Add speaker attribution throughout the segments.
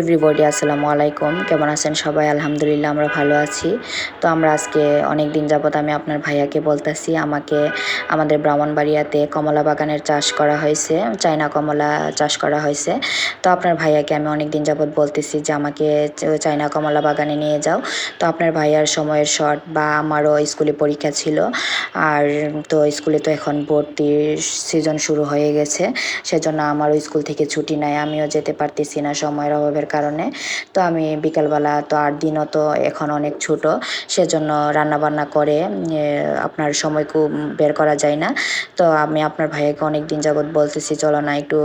Speaker 1: Everybody আসসালামু আলাইকুম। কেমন আছেন সবাই? আলহামদুলিল্লাহ, আমরা ভালো আছি। তো আমরা আজকে অনেক দিন যাবত আমি আপনার ভাইয়াকে বলতেছি, আমাকে আমাদের ব্রাহ্মণবাড়িয়াতে কমলা বাগানের চাষ করা হয়েছে, চায়না কমলা চাষ করা হয়েছে। তো আপনার ভাইয়াকে আমি অনেক দিন যাবত বলতেছি যে আমাকে চায়না কমলা বাগানে নিয়ে যাও। তো আপনার ভাইয়ার সময়ের শর্ট বা আমারও স্কুলে পরীক্ষা ছিল। আর তো স্কুলে তো এখন ভর্তির সিজন শুরু হয়ে গেছে। সেজন্য আমারও স্কুল থেকে ছুটি নাই, আমিও যেতে পারতেছি না, সময়ের অভাবে কারণে। তো আমি বিকালবেলা তো আর দিনও তো এখন অনেক ছোট, সেজন্য রান্নাবান্না করে আপনার সময় খুব বের করা যায় না। তো আমি আপনার ভাইয়াকে অনেক দিন যাবৎ বলতেছি, চলো না একটু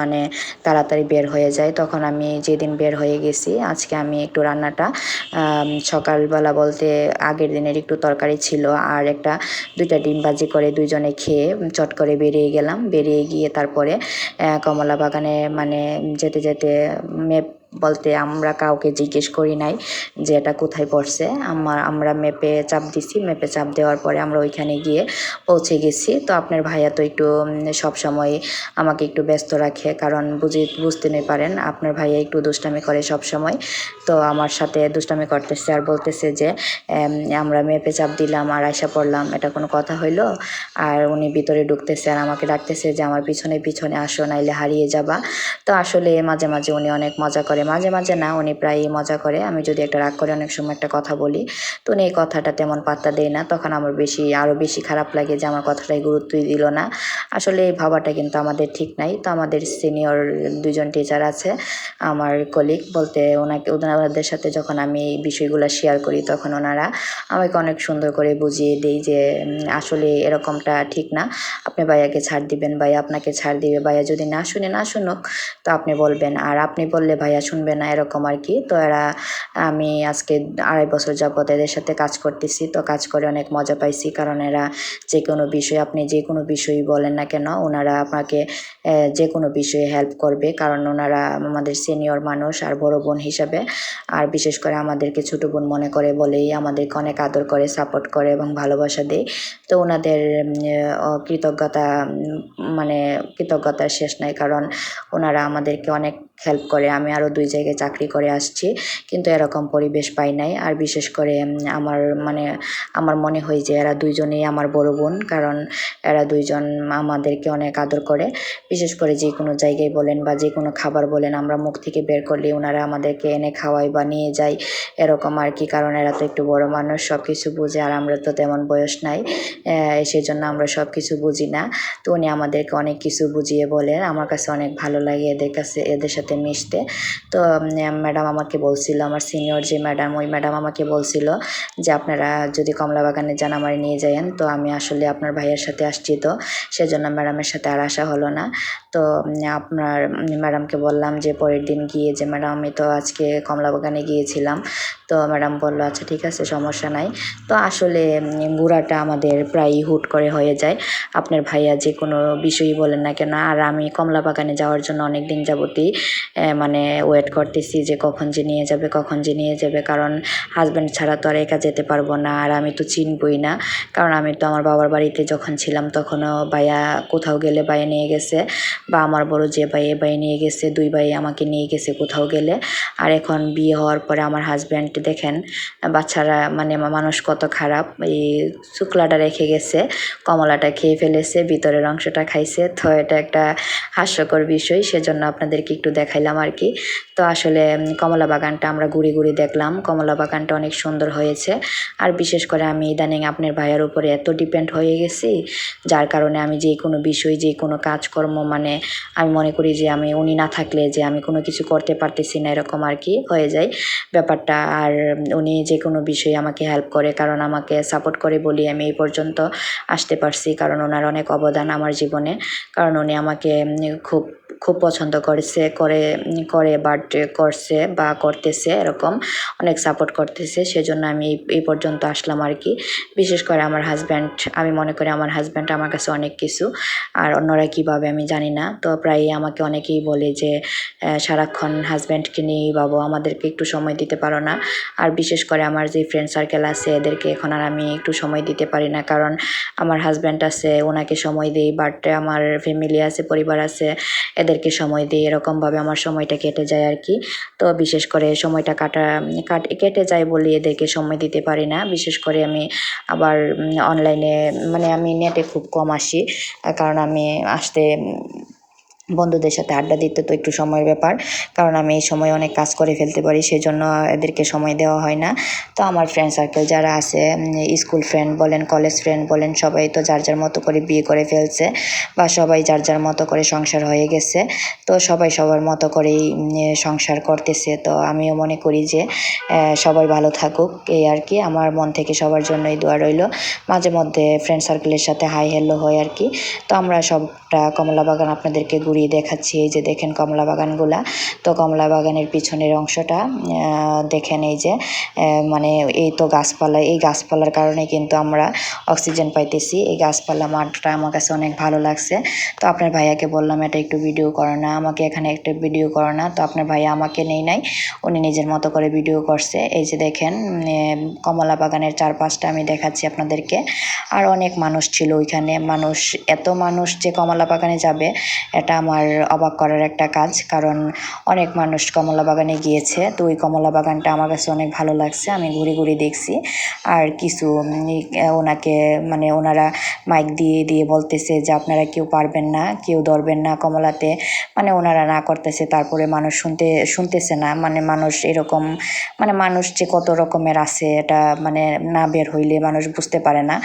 Speaker 1: মানে তাড়াতাড়ি বের হয়ে যায় তখন আমি যেদিন বের হয়ে গেছি, আজকে আমি একটু রান্নাটা সকালবেলা বলতে আগের দিনের একটু তরকারি ছিল, আর একটা দুইটা ডিম ভাজি করে দুইজনে খেয়ে চট করে বেরিয়ে গেলাম। বেরিয়ে গিয়ে তারপরে কমলা বাগানে মানে যেতে যেতে মেপ বলতে আমরা কাউকে জিজ্ঞেস করি নাই যে এটা কোথায় পড়ছে। আমার, আমরা ম্যাপে চাপ দিছি, ম্যাপে চাপ দেওয়ার পরে আমরা ওইখানে গিয়ে পৌঁছে গেছি। তো আপনার ভাইয়া তো একটু সব সময় আমাকে একটু ব্যস্ত রাখে, কারণ বুঝে, বুঝতে নেই পারেন, আপনার ভাইয়া একটু দুষ্টামি করে সব সময়। তো আমার সাথে দুষ্টামি করতেছে আর বলতেছে যে আমরা মেপে চাপ দিলাম আর আয়সা পড়লাম, এটা কোনো কথা হইল? আর উনি ভিতরে ঢুকতেছে আর আমাকে ডাকতেছে যে, আমার পিছনে পিছনে আসো, নাইলে হারিয়ে যাবা। তো আসলে মাঝে মাঝে উনি অনেক মজা করে মাঝে মাঝে না, উনি প্রায়ই মজা করে। আমি যদি একটা রাগ করে অনেক সময় একটা কথা বলি, তো উনি এই কথাটা তেমন পাত্তা দেয় না। তখন আমার বেশি আরও বেশি খারাপ লাগে যে আমার কথাটাই গুরুত্বই দিল না। আসলে এই ভাবাটা কিন্তু আমাদের ঠিক নাই। তো আমাদের সিনিয়র দুজন টিচার আছে, আমার কলিগ বলতে ওনাকে, ওনাদের সাথে যখন আমি এই বিষয়গুলো শেয়ার করি, তখন ওনারা আমাকে অনেক সুন্দর করে বুঝিয়ে দেয় যে আসলে এরকমটা ঠিক না। আপনি ভাইয়াকে ছাড় দিবেন, ভাইয়া আপনাকে ছাড় দিবে। ভাইয়া যদি না শুনে, না শুনুক, তো আপনি বলবেন। আর আপনি বললে ভাইয়া শুনবে না এরকম আর কি তো এরা, আমি আজকে আড়াই বছর যাবত এদের সাথে কাজ করতেছি, তো কাজ করে অনেক মজা পাইছি। কারণ এরা যে কোনো বিষয়, আপনি যে কোনো বিষয়ই বলেন না কেন, ওনারা আপনাকে যে কোনো বিষয়ে হেল্প করবে। কারণ ওনারা আমাদের সিনিয়র মানুষ আর বড় বোন হিসাবে। আর বিশেষ করে আমাদেরকে ছোটো বোন মনে করে বলেই আমাদেরকে অনেক আদর করে সাপোর্ট করে এবং ভালোবাসা দেয়। তো ওনাদের কৃতজ্ঞতা মানে কৃতজ্ঞতার শেষ নাই। কারণ ওনারা আমাদেরকে অনেক হেল্প করে, আমি আরও দুই জায়গায় চাকরি করে আসছি, কিন্তু এরকম পরিবেশ পাই নাই। আর বিশেষ করে আমার মানে আমার মনে হয় যে এরা দুইজনেই আমার বড় বোন, কারণ এরা দুইজন আমাদেরকে অনেক আদর করে। বিশেষ করে যে কোনো জায়গায় বলেন বা যে কোনো খাবার বলেন, আমরা মুখ থেকে বের করলে ওনারা আমাদেরকে এনে খাওয়াই বা নিয়ে যায়, এরকম আর কি, কারণ এরা তো একটু বড় মানুষ সব কিছু বুঝে, আর আমরা তো তেমন বয়স নাই সেই জন্য আমরা সব কিছু বুঝি না। তো উনি আমাদেরকে অনেক কিছু বুঝিয়ে বলেন, আমার কাছে অনেক ভালো লাগে এদের কাছে, এদের সাথে মিশতে। তো ম্যাডাম আমাকে বলছিল, আমার সিনিয়র যে ম্যাডাম, ওই ম্যাডাম আমাকে বলছিল যে, আপনারা যদি কমলা বাগানে যান, আমার নিয়ে যায়েন। তো, আমি আসলে আপনার ভাইয়ের সাথে আসছি তো, সেজন্য ম্যাডামের সাথে আর আসা হলো না। তো আপনার ম্যাডামকে বললাম যে পরের দিন গিয়ে যে ম্যাডাম, আমি তো আজকে কমলা বাগানে গিয়েছিলাম। তো ম্যাডাম বলল আচ্ছা ঠিক আছে, সমস্যা নাই। তো আসলে ঘোরাটা আমাদের প্রায়ই হুট করে হয়ে যায়। আপনার ভাইয়া যে কোনো বিষয়ই বলেন না কেন, আর আমি কমলা বাগানে যাওয়ার জন্য অনেক দিন যাবতই মানে ওয়েট করতেছি যে কখন যে নিয়ে যাবে, কখন যে নিয়ে যাবে। কারণ হাজব্যান্ড ছাড়া তো আর একা যেতে পারব না, আর আমি তো চিনবই না। কারণ আমি তো আমার বাবার বাড়িতে যখন ছিলাম, তখনও ভাইয়া কোথাও গেলে ভাইয়া নিয়ে গেছে। বা আমার বড় যে ভাই, এ ভাই নিয়ে গেছে, দুই ভাই আমাকে নিয়ে গেছে কোথাও গেলে। আর এখন বিয়ে হওয়ার পরে আমার হাজব্যান্ড দেখেন, বাচ্চারা মানে মানুষ কত খারাপ। এই শুক্লাটা রেখে গেছে, কমলাটা খেয়ে ফেলেছে, ভিতরের অংশটা খাইছে। তো এটা একটা হাস্যকর বিষয়, সেজন্য আপনাদেরকে একটু দেখাইলাম আর কি। তো আসলে কমলা বাগানটা আমরা ঘুরে ঘুরে দেখলাম। কমলা বাগানটা অনেক সুন্দর হয়েছে। আর বিশেষ করে আমি ইদানিং আপনার ভাইয়ের উপরে এত ডিপেন্ড হয়ে গেছি, যার কারণে আমি যে কোনো বিষয় যে কোনো কাজকর্ম মানে আমি মনে করি যে আমি, উনি না থাকলে যে আমি কোনো কিছু করতে পারতেছি না, এরকম আর কি হয়ে যায় ব্যাপারটা। আর উনি যে কোনো বিষয়ে আমাকে হেল্প করে, কারণ আমাকে সাপোর্ট করে বলি আমি এই পর্যন্ত আসতে পারছি, কারণ ওনার অনেক অবদান আমার জীবনে। কারণ উনি আমাকে খুব খুব পছন্দ করেছে, করে করে বার্থডে করছে বা করতেছে এরকম, অনেক সাপোর্ট করতেছে, সেজন্য আমি এই পর্যন্ত আসলাম আর কি। বিশেষ করে আমার হাজব্যান্ড আমি মনে করি আমার হাজব্যান্ড আমার কাছে অনেক কিছু, আর অন্যরা কীভাবে আমি জানি না। তো প্রায়ই আমাকে অনেকেই বলে যে সারাক্ষণ হাজব্যান্ডকে নিয়েই বাবু আমাদেরকে একটু সময় দিতে পারো না। আর বিশেষ করে আমার যে ফ্রেন্ড সার্কেল আছে, এদেরকে এখন আর আমি একটু সময় দিতে পারি না, কারণ আমার হাজব্যান্ড আছে, ওনাকে সময় দিই বাট আমার ফ্যামিলি আছে, পরিবার আছে, এদের ওদেরকে সময় দিই, এরকমভাবে আমার সময়টা কেটে যায় আর কি তো বিশেষ করে সময়টা কাটা, কাট, কেটে যায় বলে এদেরকে সময় দিতে পারি না। বিশেষ করে আমি আবার অনলাইনে মানে আমি নেটে খুব কম আসি। কারণ আমি আসতে বন্ধুদের সাথে আড্ডা দিতে তো একটু সময়ের ব্যাপার, কারণ আমি এই সময় অনেক কাজ করে ফেলতে পারি, সেজন্য এদেরকে সময় দেওয়া হয় না। তো আমার ফ্রেন্ড সার্কেল যারা আছে স্কুল ফ্রেন্ড বলেন কলেজ ফ্রেন্ড বলেন, সবাই তো যার যার মতো করে বিয়ে করে ফেলছে বা সবাই যার যার মতো করে সংসার হয়ে গেছে, তো সবাই সবার মতো করেই সংসার করতেছে। তো আমিও মনে করি যে সবাই ভালো থাকুক, এই আর কি। আমার মন থেকে সবার জন্যই দোয়া রইল। মাঝে মধ্যে ফ্রেন্ড সার্কেলের সাথে হাই হ্যালো হয় আর কি। তো আমরা সবটা কমলা বাগান আপনাদেরকে ঘুরিয়ে দেখাচ্ছি, এই যে দেখেন কমলা বাগানগুলা তো কমলা বাগানের পিছনের অংশটা দেখেন এই যে মানে এই তো গাছপালা, এই গাছপালার কারণে কিন্তু আমরা অক্সিজেন পাইতেছি। এই গাছপালা মাঠটা আমার কাছে অনেক ভালো লাগছে। তো আপনার ভাইয়াকে বললাম, এটা একটু ভিডিও করো না, আমাকে এখানে একটা ভিডিও করো না। তো আপনার ভাইয়া আমাকে নেই নাই, উনি নিজের মতো করে ভিডিও করছে। এই যে দেখেন কমলা বাগানের চারপাশটা আমি দেখাচ্ছি আপনাদেরকে। আর অনেক মানুষ ছিল ওইখানে। মানুষ, এত মানুষ যে কমলা বাগানে যাবে, এটা আমার অবাক করার একটা কাজ, কারণ অনেক মানুষ কমলা বাগানে গিয়েছে, তো ওই কমলা বাগানটা আমার কাছে অনেক ভালো লাগছে, আমি ঘুরে ঘুরে দেখছি। আর কিছু ওনাকে মানে ওনারা মাইক দিয়ে দিয়ে বলতেছে যে আপনারা কেউ পারবেন না, কেউ ধরবেন না কমলাতে। মানে ওনারা না করতেছে, তারপরে মানুষ শুনতে, শুনতেছে না। মানে মানুষ এরকম মানে মানুষ যে কত রকমের আছে, এটা মানে না বের হইলে মানুষ বুঝতে পারে না।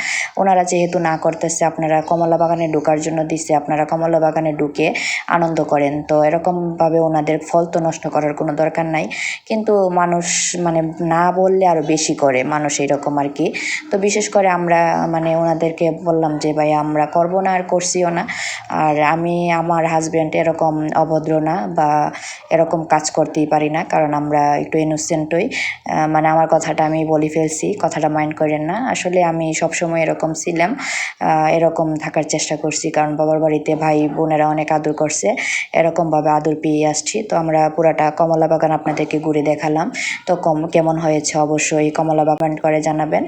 Speaker 1: ওনারা যেহেতু না করতেছে, আপনারা কমলা বাগানে ঢোকার জন্য দিছে, আপনারা কমলা বাগানে ঢুকে আনন্দ করেন। তো এরকমভাবে ওনাদের ফল তো নষ্ট করার কোনো দরকার নাই। কিন্তু মানুষ মানে না বললে আরও বেশি করে মানুষ এরকম আর কি। তো বিশেষ করে আমরা মানে ওনাদেরকে বললাম যে ভাই আমরা করব না আর করছিও না। আর আমি, আমার হাজব্যান্ড এরকম অভদ্র না বা এরকম কাজ করতেই পারি না, কারণ আমরা একটু ইনোসেন্টই মানে আমার কথাটা আমি বলি ফেলছি, কথাটা মাইন্ড করেন না। আসলে আমি সবসময় এরকম ছিলাম এরকম থাকার চেষ্টা করছি, কারণ বাবার বাড়িতে ভাই বোনেরা অনেক আদর করছে এরকমভাবে আদর পেয়ে আসছি। তো আমরা পুরাটা কমলা বাগান আপনাদেরকে ঘুরে দেখালাম। তো কম, কেমন হয়েছে অবশ্যই কমলা বাগান করে জানাবেন।